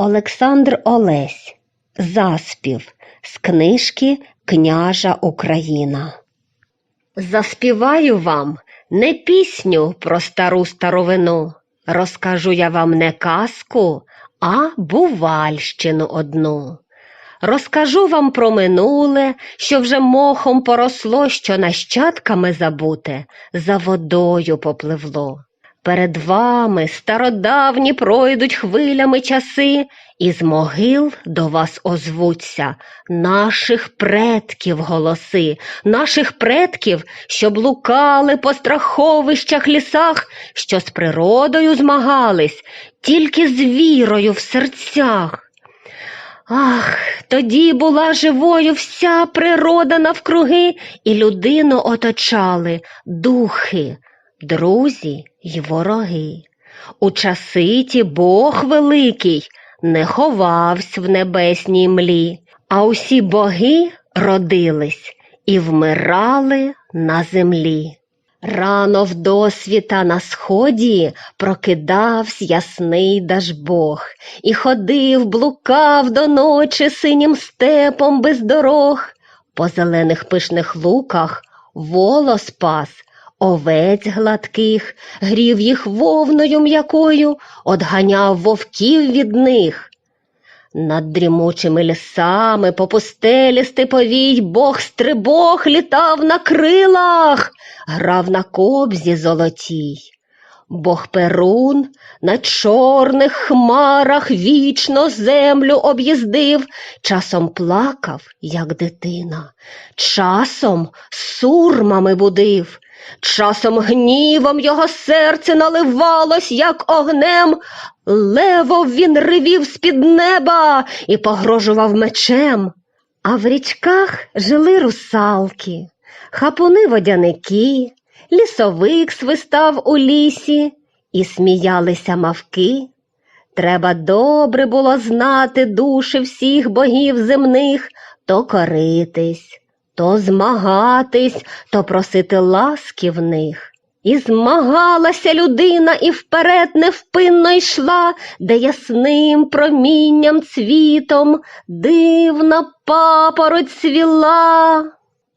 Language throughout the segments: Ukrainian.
Олександр Олесь. Заспів з книжки Княжа Україна. Заспіваю вам не пісню про стару старовину. Розкажу я вам не казку, а бувальщину одну. Розкажу вам про минуле, що вже мохом поросло, що нащадками забуте, за водою попливло. Перед вами стародавні пройдуть хвилями часи, і з могил до вас озвуться наших предків голоси, наших предків, що блукали по страховищах лісах, що з природою змагались, тільки з вірою в серцях. Ах, тоді була живою вся природа навкруги, і людину оточали духи, друзі й вороги. У часи ті Бог великий не ховавсь в небесній млі, а усі боги родились і вмирали на землі. Рано в досвіта на сході прокидавсь ясний Дажбог, і ходив, блукав до ночі синім степом без дорог. По зелених пишних луках волос пас, овець гладких, грів їх вовною м'якою, одганяв вовків від них. Над дрімучими лісами по пустелі степовій Бог стрибог літав на крилах, грав на кобзі золотій. Бог Перун на чорних хмарах вічно землю об'їздив, часом плакав, як дитина, часом сурмами будив, часом гнівом його серце наливалось, як огнем, левов він ревів з-під неба і погрожував мечем. А в річках жили русалки, хапуни водяники, лісовик свистав у лісі, і сміялися мавки. Треба добре було знати душі всіх богів земних, то коритись, то змагатись, то просити ласки в них. І змагалася людина і вперед невпинно йшла, де ясним промінням цвітом дивна папороть цвіла.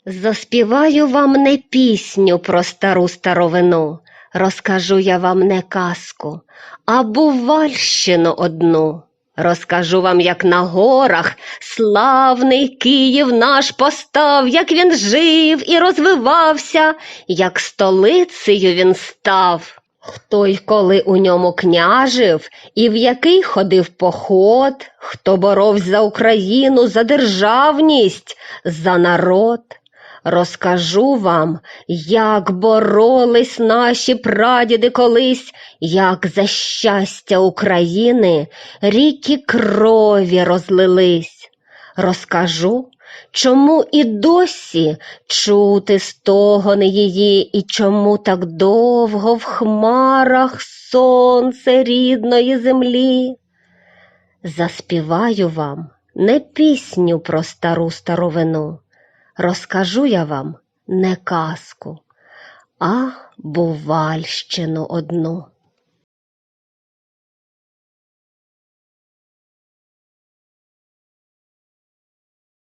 Заспіваю вам не пісню про стару старовину, розкажу я вам не казку, а бувальщину одну. Розкажу вам, як на горах славний Київ наш постав, як він жив і розвивався, як столицею він став. Хто й коли у ньому княжив, і в який ходив поход, хто боровсь за Україну, за державність, за народ. Розкажу вам, як боролись наші прадіди колись, як за щастя України ріки крові розлились. Розкажу, чому і досі чути стогони її, і чому так довго в хмарах сонце рідної землі. Заспіваю вам не пісню про стару старовину розкажу я вам не казку, а бувальщину одну.